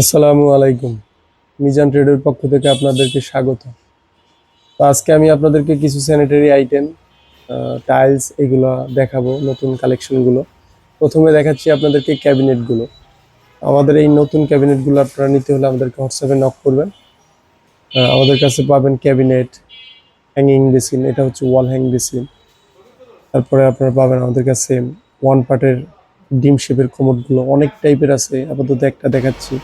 আসসালামু আলাইকুম। মিজান ট্রেডের পক্ষ থেকে আপনাদেরকে স্বাগত। তো আজকে আমি আপনাদেরকে কিছু স্যানিটারি আইটেম টাইলস এগুলো দেখাবো, নতুন কালেকশনগুলো প্রথমে দেখাচ্ছি আপনাদেরকে ক্যাবিনেটগুলো আমাদের এই নতুন ক্যাবিনেটগুলো আপনারা নিতে হলে আমাদেরকে হোয়াটসঅ্যাপে নক করবেন। আমাদের কাছে পাবেন ক্যাবিনেট হ্যাঙ্গিং বেসিন এটা হচ্ছে ওয়াল হ্যাং বেসিন তারপরে আপনারা পাবেন আমাদের কাছে ওয়ান পার্টের ডিম শেপের কোমরগুলো অনেক টাইপের আছে। আপাতত একটা দেখাচ্ছি।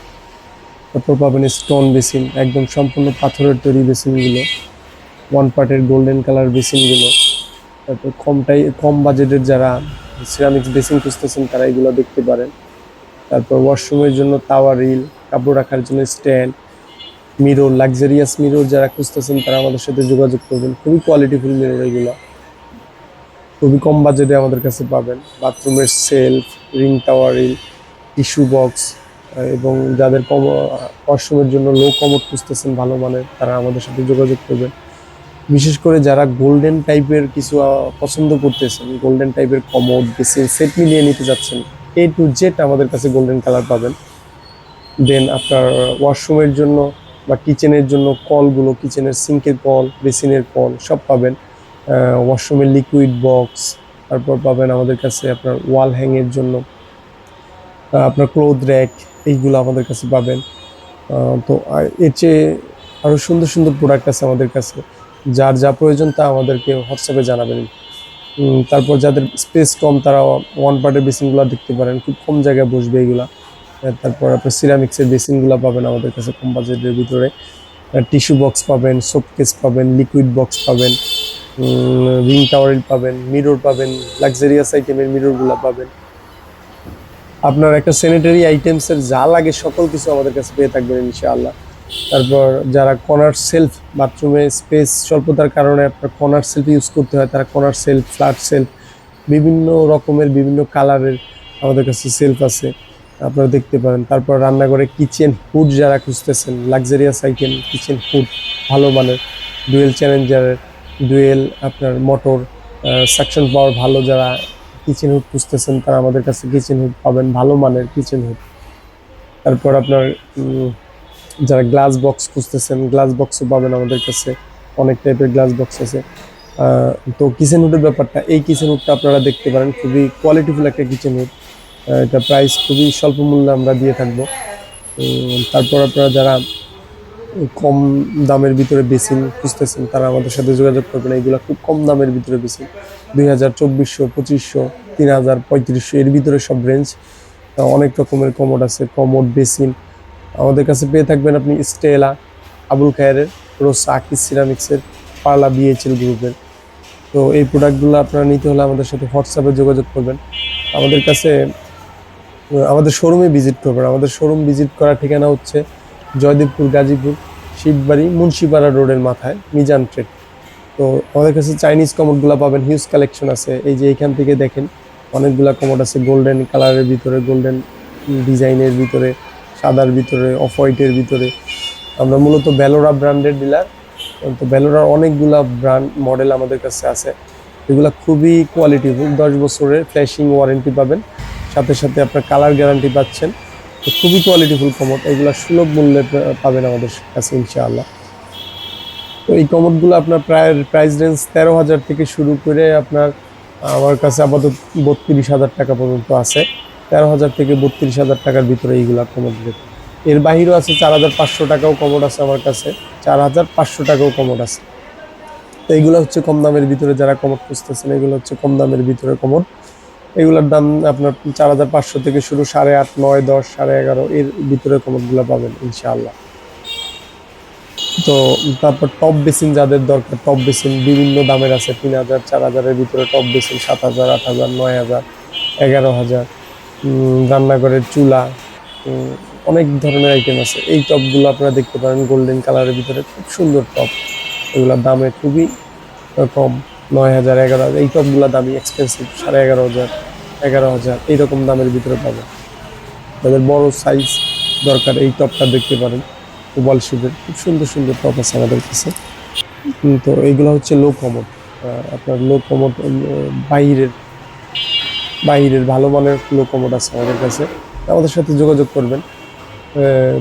তারপর পাবেন স্টোন বেসিন একদম সম্পূর্ণ পাথরের তৈরি বেসিনগুলো ওয়ান পার্টের গোল্ডেন কালার বেসিনগুলো তারপর কমটাই কম বাজেটের যারা সিরামিক্স বেসিন খুঁজতেছেন, তারা এগুলো দেখতে পারেন। তারপর ওয়াশরুমের জন্য তাওয়া রিল কাপড় রাখার জন্য স্ট্যান্ড মিরর লাক্সারিয়াস মিরর যারা খুঁজতেছেন, তারা আমাদের সাথে যোগাযোগ করবেন। খুবই কোয়ালিটিফুল মিরর এগুলো। খুবই কম বাজেটে আমাদের কাছে পাবেন। বাথরুমের shelf ring towel rail tissue box এবং যাদের কম ওয়াশরুমের জন্য লো কমোড খুঁজতেছেন, ভালো মানের, তারা আমাদের সাথে যোগাযোগ করবেন। বিশেষ করে যারা গোল্ডেন টাইপের কিছু পছন্দ করতেছেন গোল্ডেন টাইপের কমোড বেসিন সেট মিলিয়ে নিতে যাচ্ছেন এ টু জেড আমাদের কাছে গোল্ডেন কালার পাবেন। দেন আপনার ওয়াশরুমের জন্য বা কিচেনের জন্য কলগুলো কিচেনের সিঙ্কের কল, বেসিনের কল, সব পাবেন। ওয়াশরুমের লিকুইড বক্স তারপর পাবেন আমাদের কাছে আপনার ওয়াল হ্যাংয়ের জন্য। আপনার ক্লোথ র্যাক এইগুলো আমাদের কাছে পাবেন। তো এর চেয়ে আরও সুন্দর সুন্দর প্রোডাক্ট আছে আমাদের কাছে। যার যা প্রয়োজন তা আমাদেরকে হোয়াটসঅ্যাপে জানাবেন। তারপর যাদের স্পেস কম তারা ওয়ান পার্টের বেসিনগুলো দেখতে পারেন। খুব কম জায়গায় বসবে এগুলা। তারপর আপনার সিরামিক্সের বেসিনগুলো পাবেন আমাদের কাছে কম বাজেটের ভিতরে। টিস্যু বক্স পাবেন সোপ কেস পাবেন লিকুইড বক্স পাবেন রিং টাওয়ারেল পাবেন মিরর পাবেন লাক্সারিয়াস আইটেমের মিররগুলো পাবেন। আপনার একটা স্যানিটারি আইটেমসের যা লাগে সকল কিছু আমাদের কাছে পেয়ে থাকবেন ইনশাআল্লাহ। তারপর যারা কর্নার সেলফ বাথরুমে স্পেস স্বল্পতার কারণে আপনার কর্নার সেলফ ইউজ করতে হয়, তারা কর্নার সেলফ ফ্ল্যাট সেলফ বিভিন্ন রকমের বিভিন্ন কালারের আমাদের কাছে সেলফ আছে, আপনারা দেখতে পারেন। তারপর রান্নাঘরে কিচেন হুড যারা খুঁজতেছেন লাক্সারিয়াস আইটেম কিচেন হুড ভালো মানের ডুয়েল চ্যালেঞ্জারের ডুয়েল আপনার মোটর সাকশন পাওয়ার ভালো যারা কিচেন হুড খুঁজতেছেন, তারা আমাদের কাছে কিচেন হুড পাবেন, ভালো মানের কিচেন হুড তারপর আপনার যারা গ্লাস বক্স খুঁজতেছেন গ্লাস বক্সও পাবেন আমাদের কাছে। অনেক টাইপের গ্লাস বক্স আছে। তো কিচেন হুডের ব্যাপারটা, এই কিচেন হুডটা আপনারা দেখতে পারেন, খুবই কোয়ালিটিফুল একটা কিচেন হুড এটা প্রাইস খুবই স্বল্প মূল্যে আমরা দিয়ে থাকব। তারপর আপনারা যারা কম দামের ভিতরে বেসিন খুঁজতেছেন, তারা আমাদের সাথে যোগাযোগ করবেন। এইগুলো খুব কম দামের ভিতরে বেসিন। দুই হাজার চব্বিশশো, পঁচিশশো, তিন হাজার পঁয়ত্রিশশো এর ভিতরে সব রেঞ্জ অনেক রকমের কমোড আছে কমোড বেসিন আমাদের কাছে পেয়ে থাকবেন আপনি স্টেলা আবুল খায়ের রোসা আকিস সিরামিক্সের পার্লা বিএইচএল গ্রুপের তো এই প্রোডাক্টগুলো আপনারা নিতে হলে আমাদের সাথে হোয়াটসঅ্যাপে যোগাযোগ করবেন। আমাদের কাছে আমাদের শোরুমে ভিজিট করবেন। আমাদের শোরুম ভিজিট করার ঠিকানা হচ্ছে জয়দেবপুর গাজীপুর, শিববাড়ি, মুন্সিপাড়া রোডের মাথায়, মিজান ট্রেড তো আমাদের কাছে চাইনিজ কমোডগুলো পাবেন হিউজ কালেকশন আছে। এই যে এখান থেকে দেখেন, অনেকগুলা কমোড আছে গোল্ডেন কালারের ভিতরে গোল্ডেন ডিজাইনের ভিতরে, সাদার ভিতরে অফ হোয়াইটের ভিতরে। আমরা মূলত বেলোরা ব্র্যান্ডের ডিলার তো বেলোরার অনেকগুলা ব্র্যান্ড মডেল আমাদের কাছে আছে। এগুলা খুবই কোয়ালিটিফুল দশ বছরের ফ্ল্যাশিং ওয়ারেন্টি পাবেন। সাথে সাথে আপনার কালার গ্যারান্টি পাচ্ছেন। তো খুবই কোয়ালিটিফুল কমোড এগুলো সুলভ মূল্যে পাবেন আমাদের কাছে, ইনশাআল্লাহ। তো এই কমোডগুলো আপনার প্রায় প্রাইস রেঞ্জ তেরো হাজার থেকে শুরু করে আপনার, আমার কাছে আপাতত বত্রিশ হাজার টাকা পর্যন্ত আছে। তেরো হাজার থেকে বত্রিশ হাজার টাকার ভিতরে এইগুলা কমোড রেট এর বাহিরেও আছে চার হাজার পাঁচশো টাকাও কমোড আছে আমার কাছে। চার হাজার পাঁচশো টাকাও কমোড আছে। তো এইগুলো হচ্ছে কম দামের ভিতরে যারা কমোড খুঁজতেছেন, এগুলো হচ্ছে কম দামের ভিতরে কমোড। এগুলোর দাম আপনার চার হাজার পাঁচশো থেকে শুরু সাড়ে আট, নয়, দশ, সাড়ে এগারো, এর ভিতরে কমোডগুলো পাবেন ইনশাআল্লাহ। তো তারপর টপ বেসিন যাদের দরকার টপ বেসিন বিভিন্ন দামের আছে, তিন হাজার, চার হাজারের ভিতরে টপ বেসিন সাত হাজার, আট হাজার, নয় হাজার, এগারো হাজার রান্নাঘরের চুলা অনেক ধরনের আইটেম আছে। এই টপগুলো আপনারা দেখতে পারেন গোল্ডেন কালারের ভিতরে, খুব সুন্দর টপ এগুলোর দামে খুবই কম, নয় হাজার, এগারো হাজার। এই টপগুলো দামি এক্সপেন্সিভ সাড়ে এগারো হাজার এগারো হাজার। এইরকম দামের ভিতরে পাবেন। তাদের বড় সাইজ দরকার, এই টপটা দেখতে পারেন। ওয়াল শেপের খুব সুন্দর সুন্দর টপ আছে আমাদের কাছে। তো এইগুলো হচ্ছে লো কমোড আপনার লো কমোড বাইরের বাইরের ভালো মানের লো কমোড আছে আমাদের কাছে। আমাদের সাথে যোগাযোগ করবেন।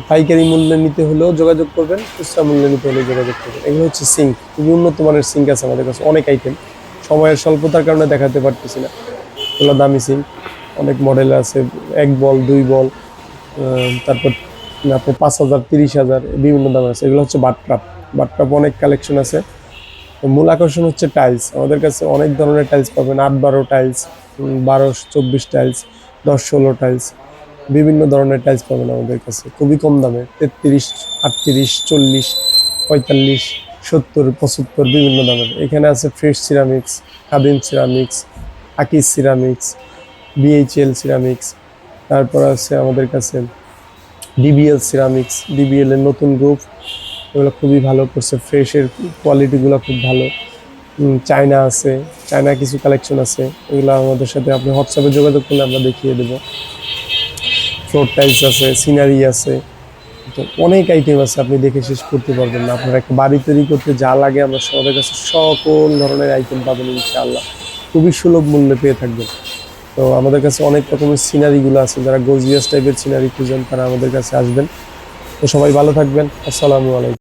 পাইকারি মূল্যে নিতে হলেও যোগাযোগ করবেন, খুচরা মূল্যে নিতে হলেও যোগাযোগ করবেন। এগুলো হচ্ছে সিঙ্ক খুবই উন্নত মানের সিঙ্ক আছে আমাদের কাছে, অনেক আইটেম সময়ের স্বল্পতার কারণে দেখাতে পারতেছি না। এগুলো দামি সিঙ্ক অনেক মডেল আছে, এক বল, দুই বল তারপর আপনার পাঁচ হাজার, তিরিশ হাজার, বিভিন্ন দামের আছে। এগুলো হচ্ছে বাটট্রাপ বাটট্রাপ অনেক কালেকশন আছে। মূল আকর্ষণ হচ্ছে টাইলস আমাদের কাছে অনেক ধরনের টাইলস পাবেন। আট, বারো টাইলস বারো, চব্বিশ টাইলস দশ, ষোলো টাইলস বিভিন্ন ধরনের টাইলস পাবেন আমাদের কাছে। খুবই কম দামে। তেত্রিশ, আটত্রিশ, চল্লিশ, পঁয়তাল্লিশ, সত্তর, পঁচাত্তর, বিভিন্ন দামের। এখানে আছে fresh ceramics Khadim ceramics Akij ceramics BHL ceramics তারপর আছে আমাদের কাছে ডিবিএল সিরামিক্স ডিবিএল এর নতুন গ্রুপ এগুলো খুবই ভালো করছে। ফ্রেশের কোয়ালিটিগুলো খুব ভালো। চায়না আছে চায়না কিছু কালেকশন আছে। এগুলো আমাদের সাথে আপনি হোয়াটসঅ্যাপে যোগাযোগ করলে আমরা দেখিয়ে দেবো। ফ্লোর টাইলস আছে সিনারি আছে। তো অনেক আইটেম আছে, আপনি দেখে শেষ করতে পারবেন না। আপনার একটা বাড়ি তৈরি করতে যা লাগে আমরা আমাদের কাছে সকল ধরনের আইটেম পাবেন ইনশাআল্লাহ। খুবই সুলভ মূল্যে পেয়ে থাকবেন। তো আমাদের কাছে অনেক রকমের সিনারিগুলো আছে, যারা গর্জিয়াস টাইপের সিনারি খুঁজেন তারা আমাদের কাছে আসবেন। তো সবাই ভালো থাকবেন। আসসালামু আলাইকুম।